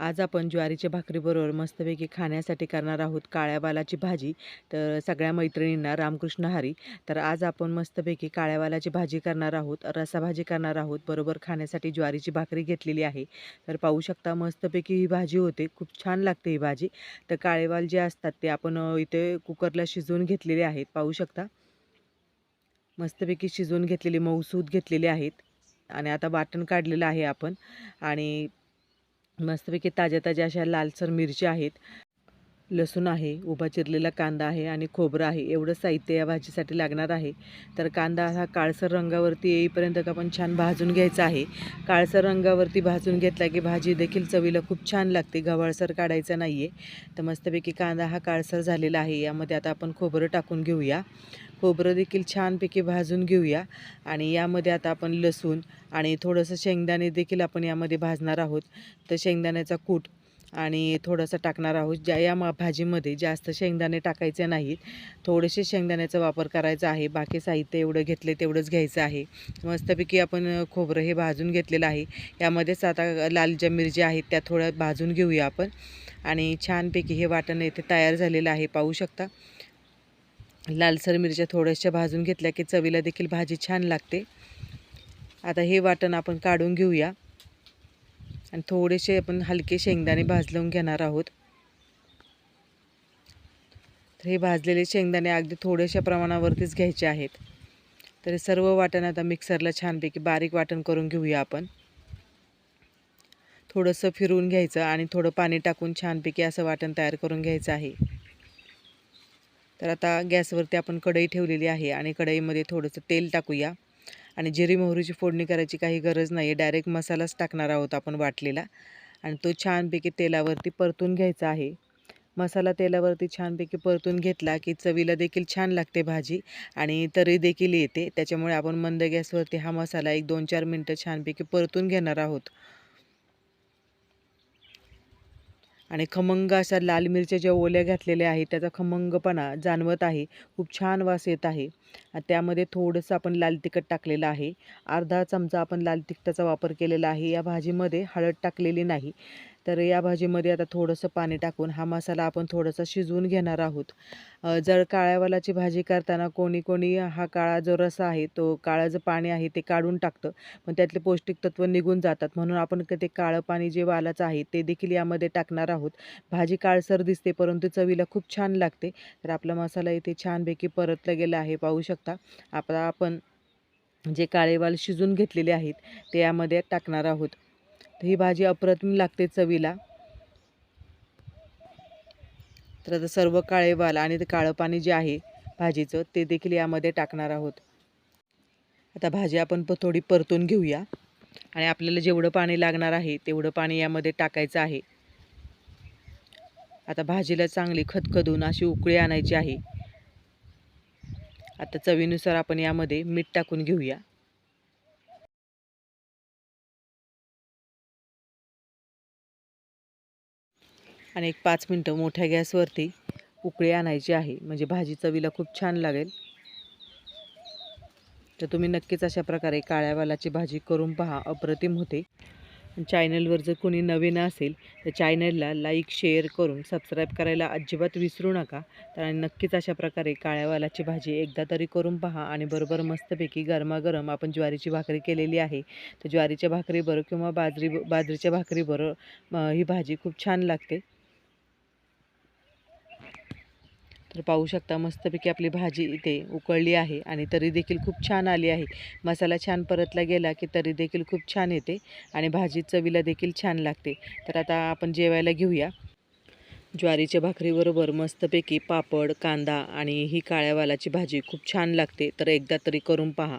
आज आपण ज्वारीच्या भाकरीबरोबर मस्तपैकी खाण्यासाठी करणार आहोत काळ्या वालाची भाजी. तर सगळ्या मैत्रिणींना रामकृष्ण हरी. तर आज आपण मस्तपैकी काळ्या वालाची भाजी करणार आहोत रसाभाजी करणार आहोत. बरोबर खाण्यासाठी ज्वारीची भाकरी घेतलेली आहे. तर पाहू शकता मस्तपैकी ही भाजी होते. खूप छान लागते ही भाजी. तर काळेवाल जे असतात ते आपण इथे कुकरला शिजवून घेतलेले आहेत. पाहू शकता. मस्तपैकी शिजवून घेतलेली मऊसूद घेतलेले आहेत. आणि आता वाटण काढलेलं आहे आपण. आणि मस्तपैकी ताज्या ताज्या अशा लालसर मिरच्या आहेत. लसूण आहे उभा चिरलेला कांदा आहे आणि खोबरं आहे. एवढं साहित्य या भाजीसाठी लागणार आहे. तर कांदा हा काळसर रंगावरती येईपर्यंत आपण छान भाजून घ्यायचा आहे. काळसर रंगावरती भाजून घेतला की भाजी देखील चवीला खूप छान लागते. गव्हाळसर काढायचा नाही आहे तर मस्तपैकी कांदा हा काळसर झालेला आहे. यामध्ये आता आपण खोबरं टाकून घेऊया. खोबरं देखील छानपैकी भाजून घेऊया. आणि यामध्ये आता आपण लसूण आणि थोडंसं शेंगदाणे देखील आपण यामध्ये भाजणार आहोत. तर शेंगदाण्याचा कूट आणि थोडंसं टाकणार आहोत. ज्या या मा भाजीमध्ये जास्त शेंगदाणे टाकायचे नाहीत. थोडेसे शेंगदाण्याचा वापर करायचा आहे. बाकी साहित्य एवढं घेतले तेवढंच घ्यायचं आहे. मस्तपैकी आपण खोबरं हे भाजून घेतलेलं आहे. यामध्येच आता लाल ज्या मिरच्या आहेत त्या थोड्या भाजून घेऊया आपण. आणि छानपैकी हे वाटण येथे तयार झालेलं आहे. पाहू शकता. लालसर मिरच्या थोड्याशा भाजून घेतल्या की चवीला देखील भाजी छान लागते. आता हे वाटण आपण काढून घेऊया. आणि थोडेसे आपण हलके शेंगदाणे भाजलवून घेणार आहोत. तर हे भाजलेले शेंगदाणे अगदी थोड्याशा प्रमाणावरतीच घ्यायचे आहेत. तर सर्व वाटण आता मिक्सरला छानपैकी बारीक वाटण करून घेऊया आपण. थोडंसं फिरवून घ्यायचं आणि थोडं पाणी टाकून छानपैकी असं वाटण तयार करून घ्यायचं आहे. तर आता गॅसवरती आपण कढई ठेवलेली आहे आणि कढईमध्ये थोडंसं तेल टाकूया. आणि जिरी मोहरीची फोडणी करायची काही गरज नाही आहे डायरेक्ट मसालाच टाकणार आहोत आपण वाटलेला आणि तो छानपैकी तेलावरती परतून घ्यायचा आहे. मसाला तेलावरती छानपैकी परतून घेतला की चवीला देखील छान लागते भाजी आणि तरी देखील येते. त्याच्यामुळे आपण मंद गॅसवरती हा मसाला एक दोन चार मिनटं छानपैकी परतून घेणार आहोत. आणि खमंग अशा लाल मिरच्या ज्या ओल्या घातलेल्या आहेत त्याचा खमंगपणा जाणवत आहे. खूप छान वास येत आहे. त्यामध्ये थोडंसं आपण लाल तिखट टाकलेलं आहे. अर्धा चमचा आपण लाल तिखटाचा वापर केलेला आहे. या भाजीमध्ये हळद टाकलेली नाही. तर या भाजीमध्ये आता थोडंसं पाणी टाकून हा मसाला आपण थोडासा शिजवून घेणार आहोत. जर काळ्यावालाची भाजी करताना कोणी कोणी हा काळा जो रसा आहे तो काळं जे पाणी आहे ते काढून टाकतं. पण त्यातले पौष्टिक तत्व निघून जातात. म्हणून आपण ते काळं पाणी जे वालाचं आहे ते देखील यामध्ये टाकणार आहोत. भाजी काळसर दिसते परंतु चवीला खूप छान लागते. तर आपला मसाला इथे छानपैकी परतला गेला आहे पाहू शकता. आता आपण जे काळेवाल शिजून घेतलेले आहेत ते यामध्ये टाकणार आहोत. तर ही भाजी अप्रतिम लागते चवीला. तर आता सर्व काळेवाल आणि ते काळं पाणी जे आहे भाजीचं ते देखील यामध्ये टाकणार आहोत. आता भाजी आपण प थोडी परतून घेऊया. आणि आपल्याला जेवढं पाणी लागणार आहे तेवढं पाणी यामध्ये टाकायचं आहे. आता भाजीला चांगली खतखदून अशी उकळी आणायची आहे. आता चवीनुसार आपण यामध्ये मीठ टाकून घेऊया. आणि एक पाच मिनटं मोठ्या गॅसवरती उकळी आणायची आहे. म्हणजे भाजी चवीला खूप छान लागेल. तर तुम्ही नक्कीच अशा प्रकारे काळ्या वालाची भाजी करून पहा. अप्रतिम होते. चॅनलवर जर कोणी नवीन असेल तर चॅनलला लाईक शेअर करून सबस्क्राईब करायला अजिबात विसरू नका. तर नक्कीच अशा प्रकारे काळ्या वालाची भाजी एकदा तरी करून पहा. आणि बरोबर मस्तपैकी गरमागरम आपण ज्वारीची भाकरी केलेली आहे. तर ज्वारीच्या भाकरीबरोबर किंवा बाजरी बाजरीच्या भाकरीबरोबर ही भाजी खूप छान लागते. तर पाहू शकता मस्तपैकी आपली भाजी इथे उकळली आहे आणि तरी देखील खूप छान आली आहे. मसाला छान परतला गेला की तरी देखील खूप छान येते आणि भाजी चवीला देखील छान लागते. तर आता आपण जेवायला घेऊया. ज्वारीच्या भाकरीबरोबर मस्तपैकी पापड कांदा आणि ही काळ्या वालाची भाजी खूप छान लागते. तर एकदा तरी करून पहा.